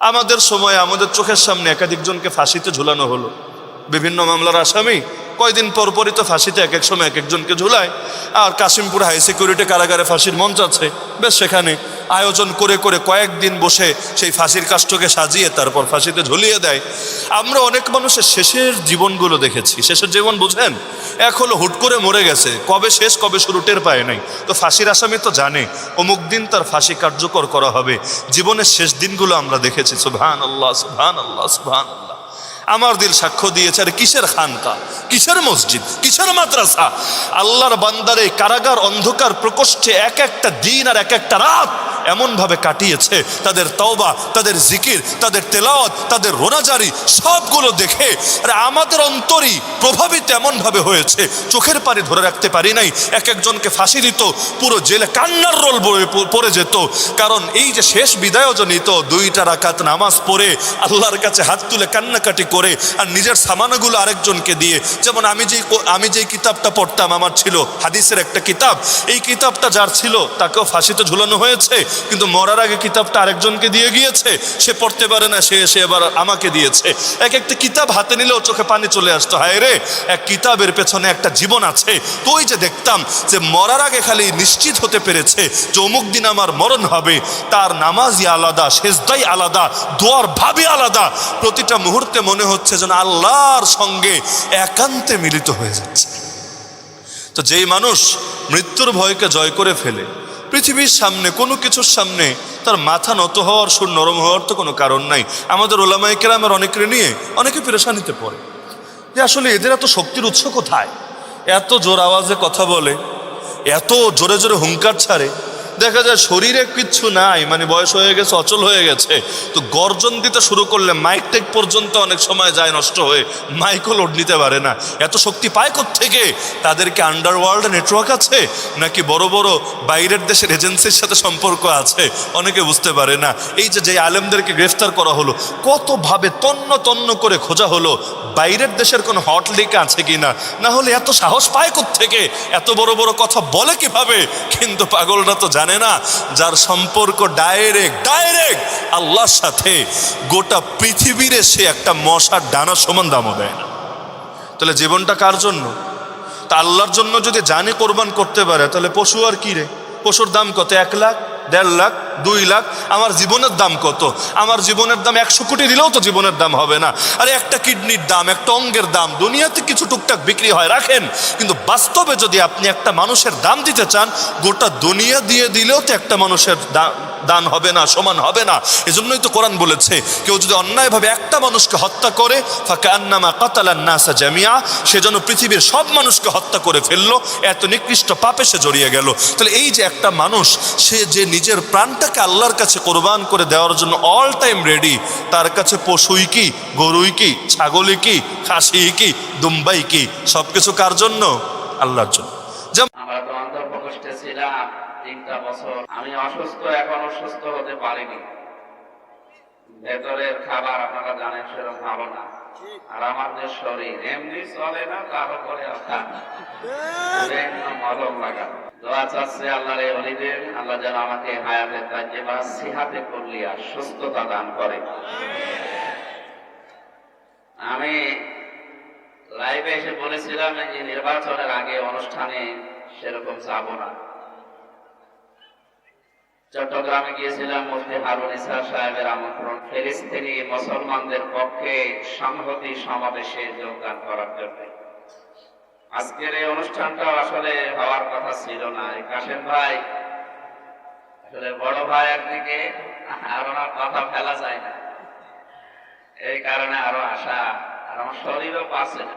আমাদের সময় আমাদের চোখের সামনে একাধিকজনকে ফাঁসিতে ঝুলানো হলো। বিভিন্ন মামলার আসামি কয়দিন পর পরই তো ফাঁসিতে এক এক সময় এক একজনকে ঝুলায়। আর কাশিমপুর হাই সিকিউরিটি কারাগারে ফাঁসির মঞ্চ আছে। বেশ সেখানে আয়োজন করে করে কয়েকদিন বসে সেই ফাঁসির কাষ্ঠকে সাজিয়ে তারপর ফাঁসিতে ঝুলিয়ে দেয়। আমরা অনেক মানুষের শেষের জীবনগুলো দেখেছি। শেষের জীবন বুঝেন? এক হলো হুট করে মরে গেছে। কবে শেষ, কবে শুরু টের পায় নাই। তো ফাঁসির আসামি তো জানে, অমুক দিন তার ফাঁসি কার্যকর করা হবে। জীবনের শেষ দিনগুলো আমরা দেখেছি। সুবহান আল্লাহ সুবহান আল্লাহ সুবহান আল্লাহ আমার দিল সাক্ষ্য দিয়েছে, আর কিসের খানকা? কিসের মসজিদ? কিসের মাদ্রাসা? আল্লাহর বান্দারে কারাগার অন্ধকার প্রকোষ্ঠে এক একটা দিন আর এক একটা রাত এমনভাবে কাটিয়েছে, তাদের তওবা, তাদের জিকির, তাদের তেলাওয়াত, তাদের রোনাজারি, সবগুলো দেখে, আর আমাদের অন্তরই প্রভাবিত এমনভাবে হয়েছে, চোখের পারে ধরে রাখতে পারি নাই, এক একজনকে ফাঁসি দিত, পুরো জেলে কান্নার রোল পড়ে যেত, কারণ এই যে শেষ বিদায় জনিত দুইটা রাকাত নামাজ পড়ে, আল্লাহর কাছে হাত তুলে কান্নাকাটি করে, আর নিজের সামানাগুলো আরেকজনকে দিয়ে, যেমন আমি যেই আমি যেই কিতাবটা পড়তাম, আমার ছিল হাদিসের একটা কিতাব, এই কিতাবটা যার ছিল, তাকেও ফাঁসিতে ঝুলানো হয়েছে কিন্তু মরার আগে কিতাবটা আরেকজনকে দিয়ে গিয়েছে। সে পড়তে পারে না, সে এসে এবার আমাকে দিয়েছে। এক একটা কিতাব হাতে নিলেও চোখে পানি চলে আসতো। হায় রে, এক কিতাবের পেছনে একটা জীবন আছে। তো ওই যে দেখতাম যে মরার আগে খালি নিশ্চিত হতে পেরেছে, যে অমুক দিন আমার মরণ হবে। তার নামাজই আলাদা, সেজদাই আলাদা, দোয়ার ভাবে আলাদা। প্রতিটা মুহূর্তে মনে হচ্ছে যেন আল্লাহর সঙ্গে একান্তে মিলিত হয়ে যাচ্ছে। তো যেই মানুষ মৃত্যুর ভয়কে জয় করে ফেলে পৃথিবীর সামনে, কোনো কিছুর সামনে তার মাথা নত হওয়ার, সুর নরম হওয়ার তো কোনো কারণ নাই। আমাদের ওলামাই কেরামের অনেকের নিয়ে অনেকে পেরেশানিতে পড়ে। যে আসলে এদের এত শক্তির উৎস কোথায়? এত জোর আওয়াজে কথা বলে, এত জোরে জোরে হুঙ্কার ছাড়ে দেখা যায় শরীরে কিচ্ছু নাই মানে বয়স হয়ে গেছে, অচল হয়ে গেছে। তো গর্জন দিতে শুরু করলে মাইক টেক পর্যন্ত অনেক সময় যায় নষ্ট হয়ে মাইকও লোড নিতে পারে না। এত শক্তি পায় থেকে তাদেরকে আন্ডারওয়ার্ল্ড নেটওয়ার্ক আছে? নাকি বড় বড় বাইরের দেশের এজেন্সির সাথে সম্পর্ক আছে? অনেকে বুঝতে পারে না। এই যে যে আলেমদেরকে গ্রেফতার করা হলো, কতভাবে তন্ন তন্ন করে খোঁজা হলো, বাইরের দেশের কোনো হট লিক আছে কি না না হলে এত সাহস পায় থেকে এত বড় বড় কথা বলে কীভাবে? কিন্তু পাগলরা তো জানে না, যার সম্পর্ক ডাইরেক্ট ডাইরেক্ট আল্লাহর সাথে গোটা পৃথিবীর সে একটা মশার ডানা সমান দামও দেয় না। তাহলে জীবনটা কার জন্য? তা আল্লাহর জন্য যদি জানে কোরবান করতে পারে, তাহলে পশু আর কি রে? পশুর দাম কত? এক লাখ? দেড় লাখ, দুই লাখ, আমার জীবনের দাম কত? আমার জীবনের দাম একশো কোটি দিলেও তো জীবনের দাম হবে না। আরে একটা কিডনির দাম, একটা অঙ্গের দাম, দুনিয়াতে কিছু টুকটাক বিক্রি হয়, রাখেন। কিন্তু বাস্তবে যদি আপনি একটা মানুষের দাম দিতে চান, গোটা দুনিয়া দিয়ে দিলেও তো একটা মানুষের দাম দান হবে না, সমান হবে না। এজন্যই তো কোরআন বলেছে, কেউ যদি অন্যায়ভাবে একটা মানুষকে হত্যা করে ফাঁকা আন্নামা কাতালান নাসা জামিয়া, সে যেন পৃথিবীর সব মানুষকে হত্যা করে ফেলল, এত নিকৃষ্ট পাপে সে জড়িয়ে গেল। তাহলে এই যে একটা মানুষ, সে যে নিজের প্রাণটাকে আল্লাহর কাছে কোরবান করে দেওয়ার জন্য অল টাইম রেডি তার কাছে পশুই কি, গরুই কি, ছাগলই কি খাসি কি, দুম্বাই কি সব কিছু কার জন্য? আল্লাহর জন্য। অন্তর্প্রকোষ্ঠে ছিলাম তিনটা বছর। আমি অসুস্থ, এখনও সুস্থ হতে পারিনি। ভেতরের খাবার আপনারা জানেন সেরকম ভালো না। আর আমার যে শরীর, এমনি চলে না, তার উপরে মলম লাগানো। দোয়া চাচ্ছে আল্লাহর এই অলিদের, আল্লাহ যেন আমাকে হায়াতে তাজে বা সিহাতে করলিয়া সুস্থতা দান করে। আমি লাইভে এসে বলেছিলাম যে নির্বাচনের আগে অনুষ্ঠানে সেরকম যাব না। চট্টগ্রামে গিয়েছিলাম, মুফতি হারুন ইসা সাহেবের আমন্ত্রণ। ফিলিস্তিনি মুসলমানদের পক্ষে সংহতি সমাবেশে যোগদান করার জন্য। আজকের এই অনুষ্ঠানটা আসলে হওয়ার কথা ছিল না। কাশেম ভাই, আসলে বড় ভাই একদিকে, আর ওনার কথা ফেলা যায় না। এই কারণে আরও আশা, আর আমার শরীরও পাচ্ছে না।